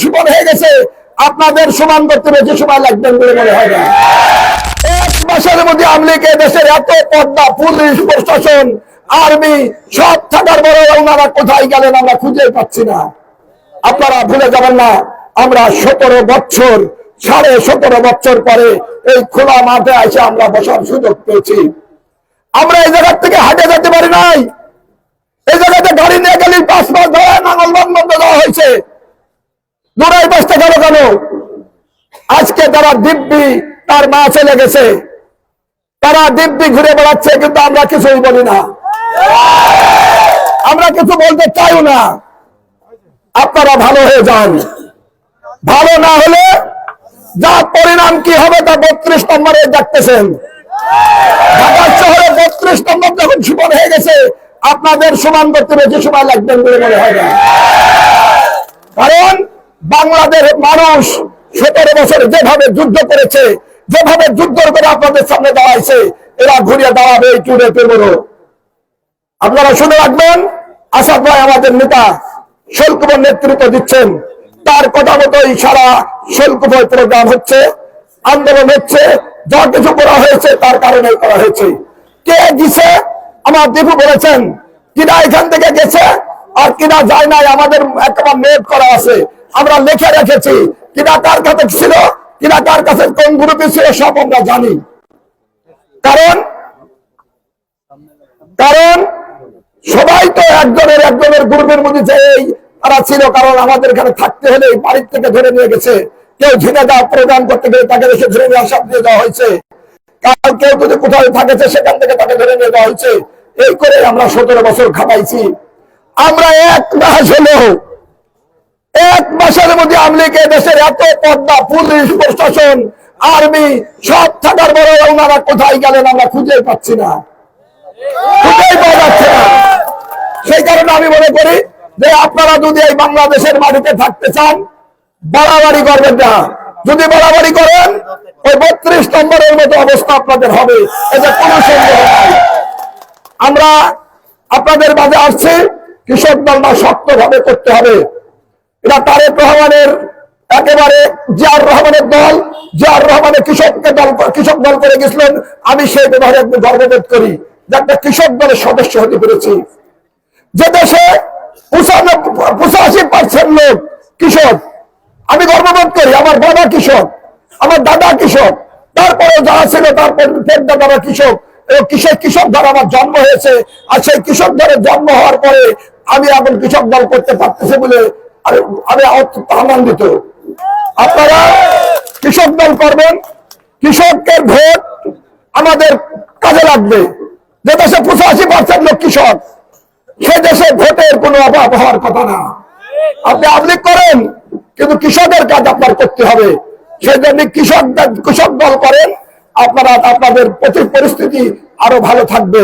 জীবন হয়ে গেছে, আপনাদের সমান করতে বেশি সময় লাগবেন বলে মনে হয় না। এক মাসের মধ্যে আমলিকে দেশের এত পর্দা পুলিশ, প্রশাসন, আর্মি, সব থাকার পরে ওনারা কোথায় গেলেন আমরা খুঁজে পাচ্ছি না। আপনারা ভুলে যাবেন না, আমরা সতেরো বছর, সাড়ে সতেরো বছর পরে এই খোলা মাঠে এসে আমরা বসার সুযোগ পেয়েছি। আমরা এই জায়গার থেকে হাটে যেতে পারি নাই। এই জায়গাতে গাড়ি নিয়ে গেলে পাঁচ মাস ধরে নাঙ্গল বন্ধ দেওয়া হয়েছে। দূরাই বাসতে গেল কেন? আজকে তারা দিব্যি, তার মা চলে গেছে। তারা দিব্যি ঘুরে বেড়াচ্ছে, কিন্তু আমরা কিছুই বলি না। আমরা কিছু বলতে চাইও না। আপনারা ভালো হয়ে যান। ভালো না হলে যা পরিণাম কি হবে তা বত্রিশ নম্বরে দেখতেছেন। শহরে বত্রিশ নম্বর যখন সুমন হয়ে গেছে, আপনাদের সমান করতে বেশি সময় লাগবেন বলে মনে হয় না? কারণ বাংলাদেশ মানুষ সতেরো বছর যেভাবে যুদ্ধ করেছে, যেভাবে যুদ্ধ করে আপনাদের সামনে দাঁড়াইছে, এরা ঘুরিয়ে দাঁড়াবে এই চুরে পেমরো আপনারা শুনে রাখবেন, আসাদ ভাই আমাদের নেতা শুল্কবর নেতৃত্ব দিচ্ছেন। তার কথা মতোই সারা শুল্কবর প্রোগ্রাম হচ্ছে, আন্দোলন হচ্ছে, যা কিছু করা হয়েছে তার কারণে করা হয়েছে। কে দিছে আমার দীপু বলেছেন, কিনা এখান থেকে গেছে, আর কিনা যায় নাই, আমাদের একটা নোট করা আছে। আমরা লিখে রেখেছি, কিনা কার কাছে ছিল, কিনা কার কাছে কোন গ্রুপে ছিল সব আমরা জানি। কারণ কারণ সবাই তো একজনের একজনের গ্রুপের মধ্যে যে তারা ছিল, কারণ আমাদের এখানে থাকতে হলে বাড়ির থেকে ধরে নিয়ে গেছে। কেউ ঝিনে দেওয়া প্রদান করতে গেলে তাকে এসে ধরে নিয়ে আসাদ দিয়ে দেওয়া হয়েছে। কারণ কেউ যদি কোথাও থাকেছে, সেখান থেকে তাকে ধরে নিয়ে দেওয়া হয়েছে। এই করে আমরা সতেরো বছর খাটাইছি। আমরা এক মাস হলো এক মাসের মধ্যে আমলিকে দেশের এত পদ্মা, পুলিশ, প্রশাসন, আর্মি, সব থাকার পরে ওনারা কোথায় গেলেন আমরা খুঁজে পাচ্ছি না। যাচ্ছে সেই কারণে আমি মনে করি যে আপনারা যদি এই বাংলাদেশের মাটিতে থাকতে চান, বাড়াবাড়ি করবেন না। যদি বাড়াবাড়ি করেন, ওই বত্রিশ নম্বরের মতো অবস্থা আপনাদের হবে। এটা কোনো সন্দেহ আমরা আপনাদের মাঝে আসছি, কৃষক দলটা শক্তভাবে করতে হবে। এটা তারেক রহমানের একেবারে জিয়ার রহমানের দল জিয়ার রহমানের কৃষককে দল কৃষক দল করে গেছিলেন। আমি সেই একটু গর্ববোধ করি যে একটা কৃষক দলের সদস্য হতে পেরেছি। যে দেশে পঁচাশি পার্সেন্ট লোক কৃষক, আমি গর্ববোধ করি। আমার বাবা কৃষক, আমার দাদা কৃষক তারপরে যারা ছিল তারপর দাদারা কৃষক, এবং কৃষক কৃষক দ্বারা আমার জন্ম হয়েছে। আর সেই কৃষক দলের জন্ম হওয়ার পরে আমি এখন কৃষক দল করতে পারতেছি বলে আমি আমি আনন্দিত আপনারা কৃষক দল করবেন, কৃষকের ভোট আমাদের কাজে লাগবে। যে দেশে পঁচাশি পার্সেন্ট লোক কৃষক, সে দেশে ভোটের কোনো অভাব হওয়ার কথা না। আপনি আপনি করেন, কিন্তু কৃষকের কাজ আপনার করতে হবে। সেই জন্য কৃষক কৃষক দল করেন, আপনারা আপনাদের প্রতি পরিস্থিতি আরও ভালো থাকবে।